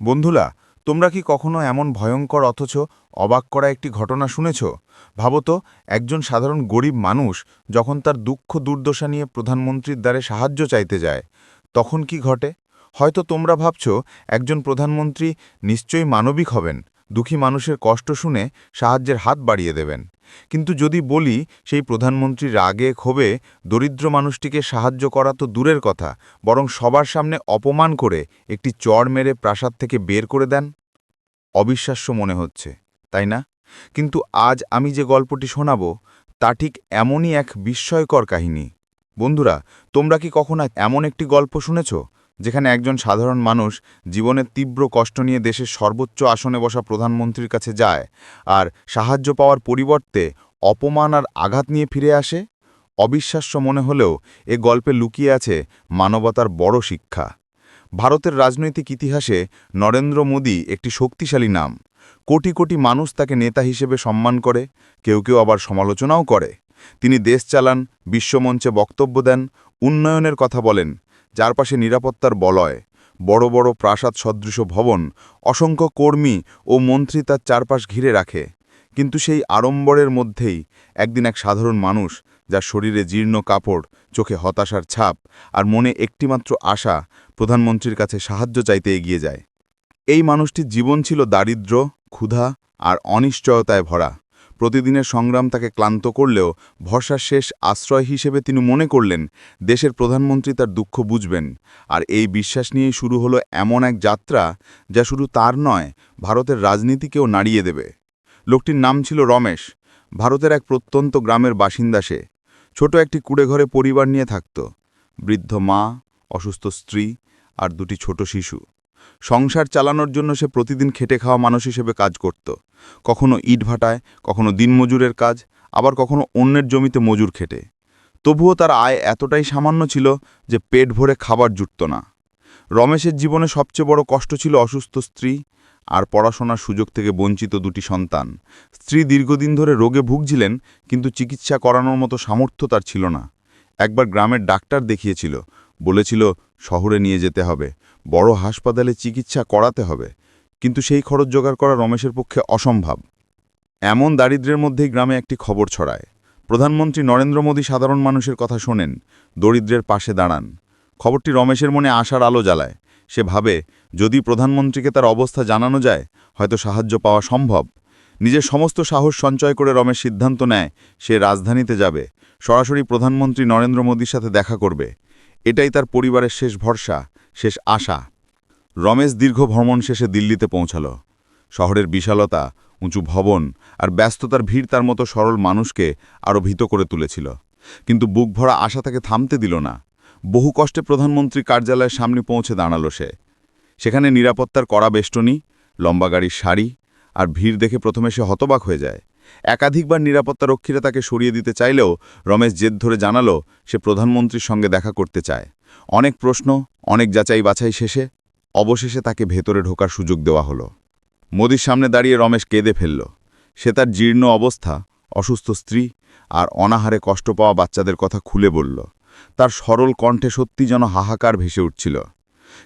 বন্ধুরা তোমরা কি কখনো এমন ভয়ঙ্কর অথচ অবাক করা একটি ঘটনা শুনেছ? ভাবতো একজন সাধারণ গরিব মানুষ যখন তার দুঃখ দুর্দশা নিয়ে প্রধানমন্ত্রীর দ্বারে সাহায্য চাইতে যায়, তখন কি ঘটে? হয়তো তোমরা ভাবছ, একজন প্রধানমন্ত্রী নিশ্চয়ই মানবিক হবেন। দুঃখী মানুষের কষ্ট শুনে সাহায্যের হাত বাড়িয়ে দেবেন। কিন্তু যদি বলি, সেই প্রধানমন্ত্রী রাগে ক্ষোভে দরিদ্র মানুষটিকে সাহায্য করা তো দূরের কথা, বরং সবার সামনে অপমান করে একটি চড় মেরে প্রাসাদ থেকে বের করে দেন? অবিশ্বাস্য মনে হচ্ছে, তাই না? কিন্তু আজ আমি যে গল্পটি শোনাব, তা ঠিক এমনই এক বিস্ময়কর কাহিনী। বন্ধুরা, তোমরা কি কখনো এমন একটি গল্প শুনেছ? যেখানে একজন সাধারণ মানুষ জীবনের তীব্র কষ্ট নিয়ে দেশের সর্বোচ্চ আসনে বসা প্রধানমন্ত্রীর কাছে যায় আর সাহায্য পাওয়ার পরিবর্তে অপমান আর আঘাত নিয়ে ফিরে আসে, অবিশ্বাস্য মনে হলেও এ গল্পে লুকিয়ে আছে মানবতার বড় শিক্ষা। ভারতের রাজনৈতিক ইতিহাসে নরেন্দ্র মোদী একটি শক্তিশালী নাম। কোটি কোটি মানুষ তাকে নেতা হিসেবে সম্মান করে, কেউ কেউ আবার সমালোচনাও করে। তিনি দেশ চালান, বিশ্বমঞ্চে বক্তব্য দেন, উন্নয়নের কথা বলেন যার পাশে নিরাপত্তার বলয়, বড় বড় প্রাসাদ সদৃশ ভবন, অসংখ্য কর্মী ও মন্ত্রী তার চারপাশ ঘিরে রাখে। কিন্তু সেই আড়ম্বরের মধ্যেই একদিন এক সাধারণ মানুষ, যার শরীরে জীর্ণ কাপড়, চোখে হতাশার ছাপ আর মনে একটিমাত্র আশা প্রধানমন্ত্রীর কাছে সাহায্য চাইতে এগিয়ে যায়। এই মানুষটির জীবন ছিল দারিদ্র্য, ক্ষুধা আর অনিশ্চয়তায় ভরা। প্রতিদিনের সংগ্রাম তাকে ক্লান্ত করলেও ভরসার শেষ আশ্রয় হিসেবে তিনি মনে করলেন, দেশের প্রধানমন্ত্রী তার দুঃখ বুঝবেন। আর এই বিশ্বাস নিয়েই শুরু হলো এমন এক যাত্রা যা শুধু তার নয়, ভারতের রাজনীতিকেও নাড়িয়ে দেবে। লোকটির নাম ছিল রমেশ, ভারতের এক প্রত্যন্ত গ্রামের বাসিন্দা সে। ছোট একটি কুড়েঘরে পরিবার নিয়ে থাকত। বৃদ্ধ মা, অসুস্থ স্ত্রী আর দুটি ছোট শিশু। সংসার চালানোর জন্য সে প্রতিদিন খেটে খাওয়া মানুষ হিসেবে কাজ করত। কখনো ইট ভাটায়, কখনো দিনমজুরের কাজ, আবার কখনো অন্যের জমিতে মজুর খেটে। তবুও তার আয় এতটাই সামান্য ছিল যে পেট ভরে খাবার জুটত না। রমেশের জীবনে সবচেয়ে বড় কষ্ট ছিল অসুস্থ স্ত্রী আর পড়াশোনার সুযোগ থেকে বঞ্চিত দুটি সন্তান। স্ত্রী দীর্ঘদিন ধরে রোগে ভুগছিলেন, কিন্তু চিকিৎসা করানোর মতো সামর্থ্য তার ছিল না। একবার গ্রামের ডাক্তার দেখিয়েছিল, বলেছিল শহরে নিয়ে যেতে হবে, বড় হাসপাতালে চিকিৎসা করাতে হবে। কিন্তু সেই খরচ জোগাড় করা রমেশের পক্ষে অসম্ভব। এমন দারিদ্র্যের মধ্যেই গ্রামে একটি খবর ছড়ায়। প্রধানমন্ত্রী নরেন্দ্র মোদী সাধারণ মানুষের কথা শোনেন, দরিদ্রের পাশে দাঁড়ান। খবরটি রমেশের মনে আশার আলো জ্বালায়। সে ভাবে, যদি প্রধানমন্ত্রীকে তার অবস্থা জানানো যায়, হয়তো সাহায্য পাওয়া সম্ভব। নিজের সমস্ত সাহস সঞ্চয় করে রমেশ সিদ্ধান্ত নেয়, সে রাজধানীতে যাবে। সরাসরি প্রধানমন্ত্রী নরেন্দ্র মোদীর সাথে দেখা করবে। এটাই তার পরিবারের শেষ ভরসা, শেষ আশা। রমেশ দীর্ঘ ভ্রমণ শেষে দিল্লিতে পৌঁছাল। শহরের বিশালতা, উঁচু ভবন আর ব্যস্ততার ভিড় তার মতো সরল মানুষকে আরও ভীত করে তুলেছিল। কিন্তু বুক ভরা আশা তাকে থামতে দিল না। বহু কষ্টে প্রধানমন্ত্রী কার্যালয়ের সামনে পৌঁছে দাঁড়াল সে। সেখানে নিরাপত্তার কড়া বেষ্টনী, লম্বা গাড়ির শাড়ি আর ভিড় দেখে প্রথমে সে হতবাক হয়ে যায়। একাধিকবার নিরাপত্তা রক্ষীরা তাকে সরিয়ে দিতে চাইলেও রমেশ জেদ ধরে জানালো সে প্রধানমন্ত্রীর সঙ্গে দেখা করতে চায়। অনেক প্রশ্ন, অনেক যাচাই বাছাই শেষে অবশেষে তাকে ভেতরে ঢোকার সুযোগ দেওয়া হলো। মোদির সামনে দাঁড়িয়ে রমেশ কেঁদে ফেলল। সে তার জীর্ণ অবস্থা, অসুস্থ স্ত্রী আর অনাহারে কষ্ট পাওয়া বাচ্চাদের কথা খুলে বলল। তার সরল কণ্ঠে সত্যি যেন হাহাকার ভেসে উঠছিল।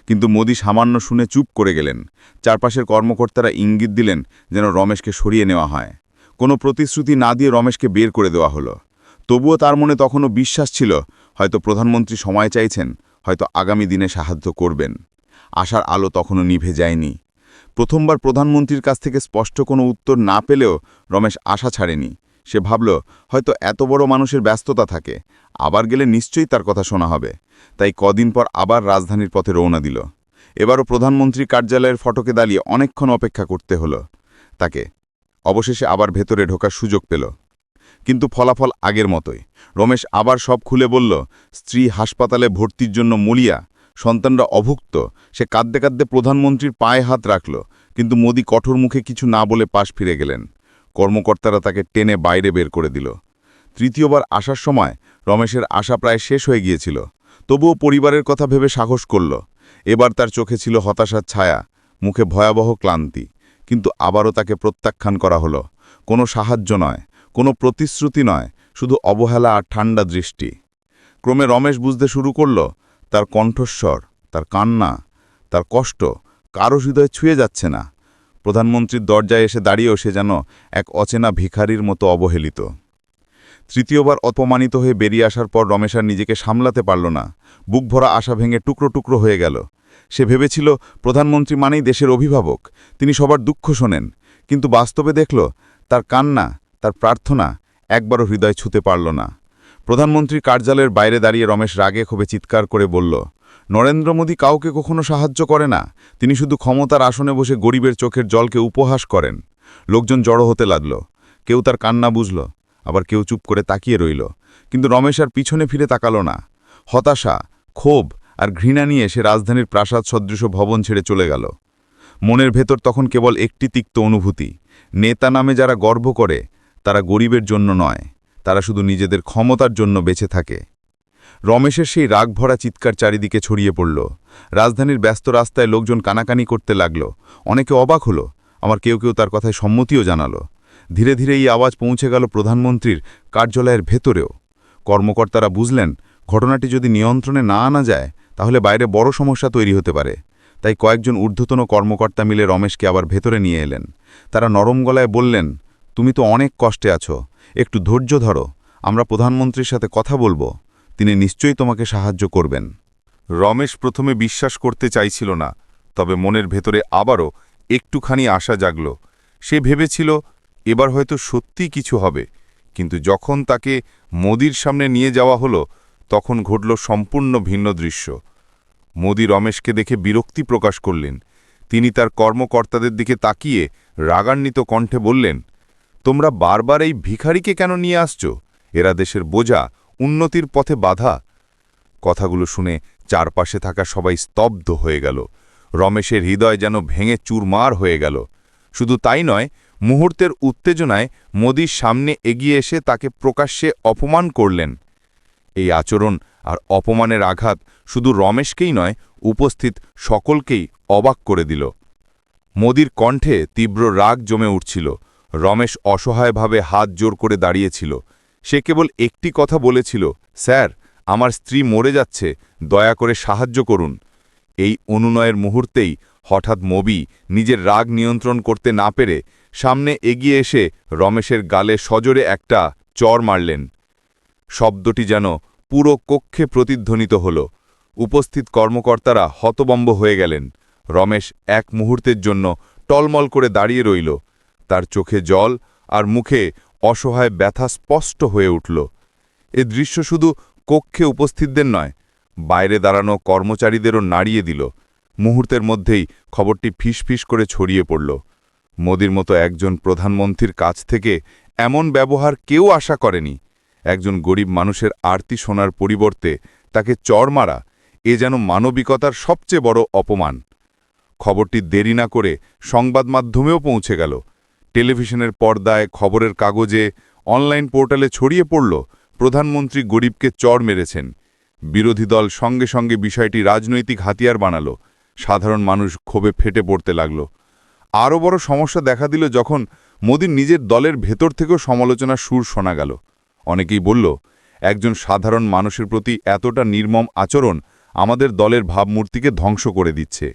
কিন্তু মোদি সামান্য শুনে চুপ করে গেলেন। চারপাশের কর্মকর্তারা ইঙ্গিত দিলেন যেন রমেশকে সরিয়ে নেওয়া হয়। কোনো প্রতিশ্রুতি না দিয়ে রমেশকে বের করে দেওয়া হলো। তবুও তার মনে তখনও বিশ্বাস ছিল, হয়তো প্রধানমন্ত্রী সময় চাইছেন, হয়তো আগামী দিনে সাহায্য করবেন। আশার আলো তখনও নিভে যায়নি। প্রথমবার প্রধানমন্ত্রীর কাছ থেকে স্পষ্ট কোনো উত্তর না পেলেও রমেশ আশা ছাড়েনি। সে ভাবল, হয়তো এত বড় মানুষের ব্যস্ততা থাকে। আবার গেলে নিশ্চয়ই তার কথা শোনা হবে। তাই কদিন পর আবার রাজধানীর পথে রওনা দিল। এবারও প্রধানমন্ত্রী কার্যালয়ের ফটকে দাঁড়িয়ে অনেকক্ষণ অপেক্ষা করতে হলো। তাকে অবশেষে আবার ভেতরে ঢোকার সুযোগ পেল। কিন্তু ফলাফল আগের মতোই। রমেশ আবার সব খুলে বলল, স্ত্রী হাসপাতালে ভর্তির জন্য মলিয়া সন্তানরা অভুক্ত। সে কাঁদতে কাঁদতে প্রধানমন্ত্রীর পায়ে হাত রাখল, কিন্তু মোদি কঠোর মুখে কিছু না বলে পাশ ফিরে গেলেন। কর্মকর্তারা তাকে টেনে বাইরে বের করে দিল। তৃতীয়বার আসার সময় রমেশের আশা প্রায় শেষ হয়ে গিয়েছিল। তবুও পরিবারের কথা ভেবে সাহস করল। এবার তার চোখে ছিল হতাশার ছায়া, মুখে ভয়াবহ ক্লান্তি। কিন্তু আবারও তাকে প্রত্যাখ্যান করা হলো। কোনো সাহায্য নয়, কোনো প্রতিশ্রুতি নয়, শুধু অবহেলা আর ঠান্ডা দৃষ্টি। ক্রমে রমেশ বুঝতে শুরু করল তার কণ্ঠস্বর, তার কান্না, তার কষ্ট কারও হৃদয় ছুঁয়ে যাচ্ছে না। প্রধানমন্ত্রীর দরজায় এসে দাঁড়িয়েও সে যেন এক অচেনা ভিখারির মতো অবহেলিত। তৃতীয়বার অপমানিত হয়ে বেরিয়ে আসার পর রমেশ আর নিজেকে সামলাতে পারল না। বুক ভরা আশা ভেঙে টুকরো টুকরো হয়ে গেল। সে ভেবেছিল, প্রধানমন্ত্রী মানেই দেশের অভিভাবক। তিনি সবার দুঃখ শোনেন। কিন্তু বাস্তবে দেখল, তার কান্না, তার প্রার্থনা একবারও হৃদয় ছুতে পারল না। প্রধানমন্ত্রীর কার্যালয়ের বাইরে দাঁড়িয়ে রমেশ রাগে ক্ষোভে চিৎকার করে বলল, নরেন্দ্র মোদী কাউকে কখনো সাহায্য করে না। তিনি শুধু ক্ষমতার আসনে বসে গরিবের চোখের জলকে উপহাস করেন। লোকজন জড়ো হতে লাগল। কেউ তার কান্না বুঝল, আবার কেউ চুপ করে তাকিয়ে রইল। কিন্তু রমেশ আর পিছনে ফিরে তাকালো না। হতাশা, ক্ষোভ আর ঘৃণা নিয়ে সে রাজধানীর প্রাসাদ সদৃশ ভবন ছেড়ে চলে গেল। মনের ভেতর তখন কেবল একটি তিক্ত অনুভূতি, নেতা নামে যারা গর্ব করে, তারা গরিবের জন্য নয়। তারা শুধু নিজেদের ক্ষমতার জন্য বেঁচে থাকে। রমেশের সেই রাগ ভরা চিৎকার চারিদিকে ছড়িয়ে পড়ল। রাজধানীর ব্যস্ত রাস্তায় লোকজন কানাকানি করতে লাগল। অনেকে অবাক হলো, আমার কেউ কেউ তার কথায় সম্মতিও জানালো। ধীরে ধীরে এই আওয়াজ পৌঁছে গেল প্রধানমন্ত্রীর কার্যালয়ের ভেতরেও। কর্মকর্তারা বুঝলেন, ঘটনাটি যদি নিয়ন্ত্রণে না আনা যায়, তাহলে বাইরে বড় সমস্যা তৈরি হতে পারে। তাই কয়েকজন ঊর্ধ্বতন কর্মকর্তা মিলে রমেশকে আবার ভেতরে নিয়ে এলেন। তারা নরম গলায় বললেন তুমি তো অনেক কষ্টে আছো। একটু ধৈর্য ধরো। আমরা প্রধানমন্ত্রীর সাথে কথা বলব। তিনি নিশ্চয়ই তোমাকে সাহায্য করবেন। রমেশ প্রথমে বিশ্বাস করতে চাইছিল না, তবে মনের ভেতরে আবারও একটুখানি আশা জাগল। সে ভেবেছিল, এবার হয়তো সত্যি কিছু হবে। কিন্তু যখন তাকে মোদির সামনে নিয়ে যাওয়া হলো, তখন ঘটল সম্পূর্ণ ভিন্ন দৃশ্য। মোদি রমেশকে দেখে বিরক্তি প্রকাশ করলেন। তিনি তার কর্মকর্তাদের দিকে তাকিয়ে রাগান্বিত কণ্ঠে বললেন তোমরা বারবার এই ভিখারিকে কেন নিয়ে আসছো? এরা দেশের বোঝা, উন্নতির পথে বাধা। কথাগুলো শুনে চারপাশে থাকা সবাই স্তব্ধ হয়ে গেল। রমেশের হৃদয় যেন ভেঙে চুরমার হয়ে গেল। শুধু তাই নয়, মুহূর্তের উত্তেজনায় মোদির সামনে এগিয়ে এসে তাকে প্রকাশ্যে অপমান করলেন। এই আচরণ আর অপমানের আঘাত শুধু রমেশকেই নয়, উপস্থিত সকলকেই অবাক করে দিল। মোদির কণ্ঠে তীব্র রাগ জমে উঠছিল। রমেশ অসহায়ভাবে হাত জোর করে দাঁড়িয়েছিল। সে কেবল একটি কথা বলেছিল, স্যার, আমার স্ত্রী মরে যাচ্ছে, দয়া করে সাহায্য করুন। এই অনুনয়ের মুহূর্তেই হঠাৎ মবি নিজের রাগ নিয়ন্ত্রণ করতে না পেরে সামনে এগিয়ে এসে রমেশের গালে সজোরে একটা চর মারলেন। শব্দটি যেন পুরো কক্ষে প্রতিধ্বনিত হল। উপস্থিত কর্মকর্তারা হতবম্ব হয়ে গেলেন। রমেশ এক মুহূর্তের জন্য টলমল করে দাঁড়িয়ে রইল। তার চোখে জল আর মুখে অসহায় ব্যথা স্পষ্ট হয়ে উঠল। এ দৃশ্য শুধু কক্ষে উপস্থিতদের নয়, বাইরে দাঁড়ানো কর্মচারীদেরও নাড়িয়ে দিল। মুহূর্তের মধ্যেই খবরটি ফিসফিস করে ছড়িয়ে পড়ল। মোদির মতো একজন প্রধানমন্ত্রীর কাছ থেকে এমন ব্যবহার কেউ আশা করেনি। একজন গরিব মানুষের আরতি শোনার পরিবর্তে তাকে চর মারা এ যেন মানবিকতার সবচেয়ে বড় অপমান। খবরটি দেরি না করে সংবাদ মাধ্যমেও পৌঁছে গেল। টেলিভিশনের পর্দায় খবরের কাগজে অনলাইন পোর্টালে ছড়িয়ে পড়ল, প্রধানমন্ত্রী গরিবকে চর মেরেছেন। বিরোধী দল সঙ্গে সঙ্গে বিষয়টি রাজনৈতিক হাতিয়ার বানাল, সাধারণ মানুষ ক্ষোভে ফেটে পড়তে লাগল। আরও বড় সমস্যা দেখা দিল যখন মোদির নিজের দলের ভেতর থেকেও সমালোচনার সুর শোনা গেল। অনেকেই বলল, একজন সাধারণ মানুষের প্রতি এতটা নির্মম আচরণ আমাদের দলের ভাবমূর্তিকে ধ্বংস করে দিচ্ছে।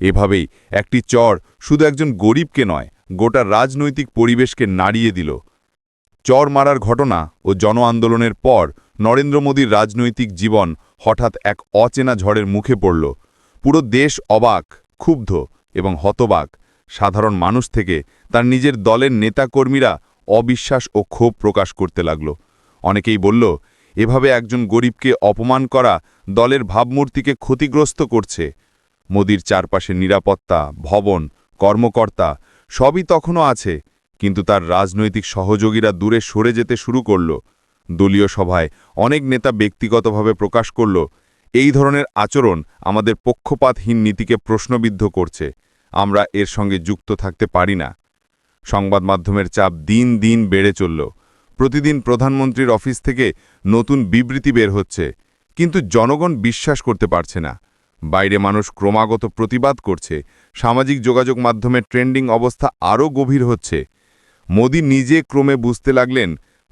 এভাবেই একটি চর শুধু একজন গরিবকে নয় গোটা রাজনৈতিক পরিবেশকে নাড়িয়ে দিল। চর মারার ঘটনা ও জন আন্দোলনের পর নরেন্দ্র মোদীর রাজনৈতিক জীবন হঠাৎ এক অচেনা ঝড়ের মুখে পড়ল। পুরো দেশ অবাক, ক্ষুব্ধ এবং হতবাক। সাধারণ মানুষ থেকে তার নিজের দলের নেতাকর্মীরা অবিশ্বাস ও ক্ষোভ প্রকাশ করতে লাগল। অনেকেই বলল, এভাবে একজন গরিবকে অপমান করা দলের ভাবমূর্তিকে ক্ষতিগ্রস্ত করছে। মোদির চারপাশে নিরাপত্তা, ভবন, কর্মকর্তা সবই তখনও আছে, কিন্তু তার রাজনৈতিক সহযোগীরা দূরে সরে যেতে শুরু করল। দলীয় সভায় অনেক নেতা ব্যক্তিগতভাবে প্রকাশ করল, এই ধরনের আচরণ আমাদের পক্ষপাতহীন নীতিকে প্রশ্নবিদ্ধ করছে, আমরা এর সঙ্গে যুক্ত থাকতে পারি না। সংবাদ মাধ্যমের চাপ দিন দিন বেড়ে চলল। প্রতিদিন প্রধানমন্ত্রীর অফিস থেকে নতুন বিবৃতি বের হচ্ছে, কিন্তু জনগণ বিশ্বাস করতে পারছে না। বাইরে মানুষ ক্রমাগত প্রতিবাদ করছে। সামাজিক যোগাযোগ মাধ্যমে ট্রেন্ডিং অবস্থা আরও গভীর হচ্ছে। মোদি নিজে ক্রমে বুঝতে লাগলেন,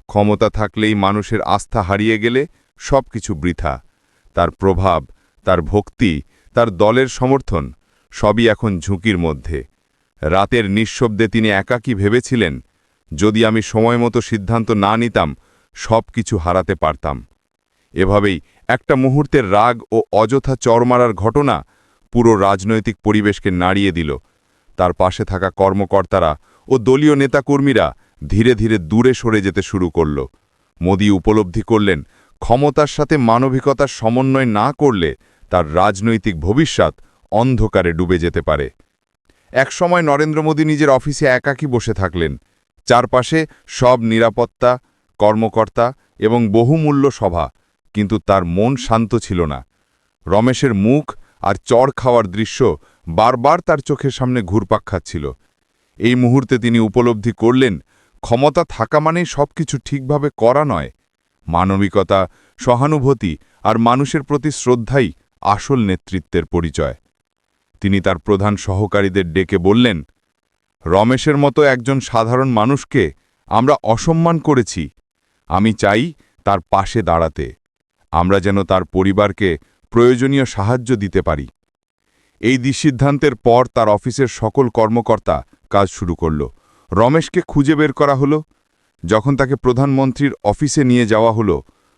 ক্ষমতা থাকলেই মানুষের আস্থা হারিয়ে গেলে সব কিছু বৃথা। তার প্রভাব, তার ভক্তি, তার দলের সমর্থন, সবই এখন ঝুঁকির মধ্যে। রাতের নিঃশব্দে তিনি একাকী ভেবেছিলেন, যদি আমি সময় মতো সিদ্ধান্ত না নিতাম সব কিছু হারাতে পারতাম। এভাবেই একটা মুহূর্তের রাগ ও অযথা চরমারার ঘটনা পুরো রাজনৈতিক পরিবেশকে নাড়িয়ে দিল। তার পাশে থাকা কর্মকর্তারা ও দলীয় নেতাকর্মীরা ধীরে ধীরে দূরে সরে যেতে শুরু করল। মোদি উপলব্ধি করলেন, ক্ষমতার সাথে মানবিকতার সমন্বয় না করলে তার রাজনৈতিক ভবিষ্যৎ অন্ধকারে ডুবে যেতে পারে। একসময় নরেন্দ্র মোদী নিজের অফিসে একাকী বসে থাকলেন। চারপাশে সব নিরাপত্তা, কর্মকর্তা এবং বহুমূল্য সভা কিন্তু তার মন শান্ত ছিল না। রমেশের মুখ আর চড় খাওয়ার দৃশ্য বারবার তার চোখের সামনে ঘুরপাক খাচ্ছিল। এই মুহূর্তে তিনি উপলব্ধি করলেন, ক্ষমতা থাকা মানেই সবকিছু ঠিকভাবে করা নয়। মানবিকতা, সহানুভূতি আর মানুষের প্রতি শ্রদ্ধাই আসল নেতৃত্বের পরিচয়। তিনি তার প্রধান সহকারীদের ডেকে বললেন, রমেশের মতো একজন সাধারণ মানুষকে আমরা অসম্মান করেছি। আমি চাই তার পাশে দাঁড়াতে। আমরা যেন তার পরিবারকে প্রয়োজনীয় সাহায্য দিতে পারি। এই সিদ্ধান্তের পর তার অফিসের সকল কর্মকর্তা কাজ শুরু করল। রমেশকে খুঁজে বের করা হলো। যখন তাকে প্রধানমন্ত্রীর অফিসে নিয়ে যাওয়া হলো,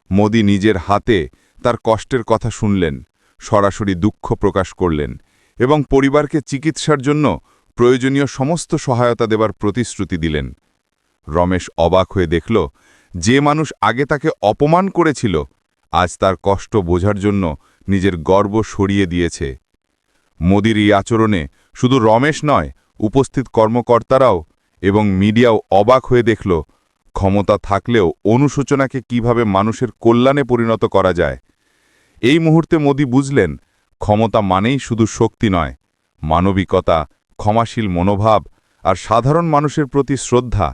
মোদি নিজের হাতে তার কষ্টের কথা শুনলেন, সরাসরি দুঃখ প্রকাশ করলেন এবং পরিবারকে চিকিৎসার জন্য প্রয়োজনীয় সমস্ত সহায়তা দেবার প্রতিশ্রুতি দিলেন। রমেশ অবাক হয়ে দেখল, যে মানুষ আগে তাকে অপমান করেছিল আজ তার কষ্ট বোঝার জন্য নিজের গর্ব সরিয়ে দিয়েছে। মোদির এই আচরণে শুধু রমেশ নয়, উপস্থিত কর্মকর্তারাও এবং মিডিয়াও অবাক হয়ে দেখল, ক্ষমতা থাকলেও অনুশোচনাকে কীভাবে মানুষের কল্যাণে পরিণত করা যায়। এই মুহূর্তে মোদি বুঝলেন, ক্ষমতা মানেই শুধু শক্তি নয়, মানবিকতা, ক্ষমাশীল মনোভাব আর সাধারণ মানুষের প্রতি শ্রদ্ধা,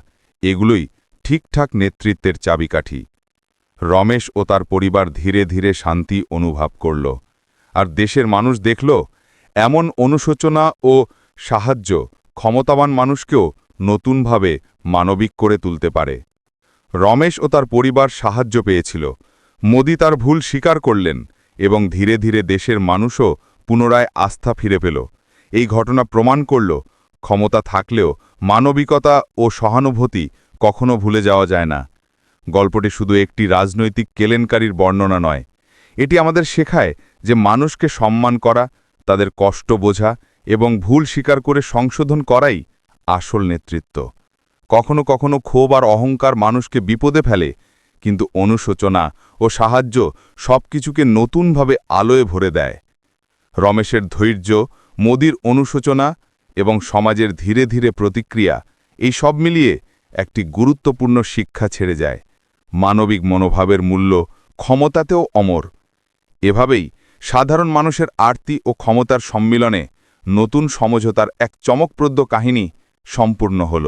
এগুলোই ঠিকঠাক নেতৃত্বের চাবিকাঠি। রমেশ ও তার পরিবার ধীরে ধীরে শান্তি অনুভব করল। আর দেশের মানুষ দেখল, এমন অনুশোচনা ও সাহায্য ক্ষমতাবান মানুষকেও নতুনভাবে মানবিক করে তুলতে পারে। রমেশ ও তার পরিবার সাহায্য পেয়েছিল। মোদি তার ভুল স্বীকার করলেন এবং ধীরে ধীরে দেশের মানুষও পুনরায় আস্থা ফিরে পেল। এই ঘটনা প্রমাণ করল, ক্ষমতা থাকলেও মানবিকতা ও সহানুভূতি কখনো ভুলে যাওয়া যায় না। গল্পটি শুধু একটি রাজনৈতিক কেলেনকারীর বর্ণনা নয়, এটি আমাদের শেখায় যে মানুষকে সম্মান করা, তাদের কষ্ট বোঝা এবং ভুল স্বীকার করে সংশোধন করাই আসল নেতৃত্ব। কখনো কখনো ক্ষোভ আর অহংকার মানুষকে বিপদে ফেলে, কিন্তু অনুশোচনা ও সাহায্য সবকিছুকে নতুনভাবে আলোয় ভরে দেয়। রমেশের ধৈর্য, মোদির অনুশোচনা এবং সমাজের ধীরে ধীরে প্রতিক্রিয়া, এই সব মিলিয়ে একটি গুরুত্বপূর্ণ শিক্ষা ছেড়ে যায়। মানবিক মনোভাবের মূল্য ক্ষমতাতেও অমর। এভাবেই সাধারণ মানুষের আরতি ও ক্ষমতার সম্মিলনে নতুন সমঝোতার এক চমকপ্রদ কাহিনী সম্পূর্ণ হল।